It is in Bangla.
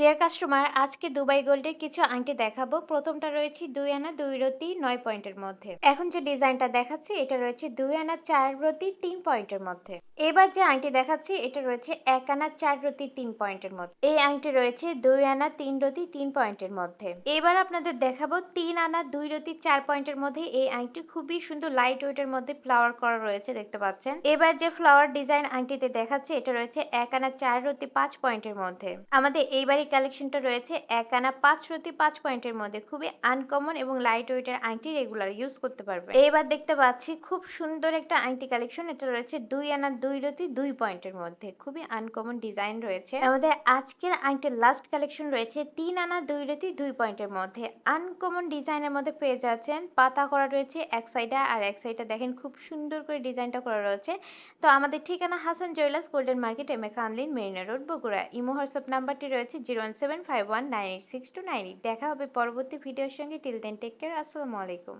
ডিয়ার কাস্টমার আজকে দুবাই গোল্ডের কিছু আংটি দেখাবো। প্রথমটা রয়েছে দুই আনা দুই রতি নয় পয়েন্টের মধ্যে। এখন যে ডিজাইনটা দেখাচ্ছি, এটা রয়েছে দুই আনা চার রতি তিন পয়েন্টের মধ্যে। এবার যে আংটি দেখাচ্ছি, এটা রয়েছে এক আনা চার রতি তিন পয়েন্টের মধ্যে। এই আংটি রয়েছে দুই আনা তিন রতি তিন পয়েন্টের মধ্যে। এবার আপনাদের দেখাবো তিন আনা দুই রতি চার পয়েন্টের মধ্যে এই আংটি। খুবই সুন্দর লাইট ওয়েটের মধ্যে ফ্লাওয়ার করা রয়েছে, দেখতে পাচ্ছেন। এবার যে ফ্লাওয়ার ডিজাইন আংটিতে দেখাচ্ছে, এটা রয়েছে এক আনা চার রতি পাঁচ পয়েন্টের মধ্যে। আমাদের এইবারই কালেকশনটা রয়েছে এক আনা পাঁচ রতি পাঁচ পয়েন্টের মধ্যে। খুবই আনকমন এবং লাইট ওয়েটের আংটি রেগুলার ইউজ করতে পারবে। এবার দেখতে পাচ্ছি খুব সুন্দর একটা আংটি কালেকশন এটা রয়েছে দুই আনা দুই রতি দুই পয়েন্টের মধ্যে। খুবই আনকমন ডিজাইন রয়েছে। আমাদের আজকের আংটির লাস্ট কালেকশন রয়েছে তিন আনা দুই রতি দুই পয়েন্টের মধ্যে। আনকমন ডিজাইনের মধ্যে পেয়ে যাচ্ছেন। পাতা করা রয়েছে এক সাইডে আর এক সাইডে দেখেন খুব সুন্দর করে ডিজাইনটা করা রয়েছে। তো আমাদের ঠিকানা Hasan jewellers golden market M A খানলিন Marina road Bogura. Imo WhatsApp নাম্বারটি রয়েছে zero one seven five one nine eight six two nine eight দেখা হবে পরবর্তী ভিডিওর সঙ্গে। টিল দেন টেক কেয়ার আসসালামু আলাইকুম।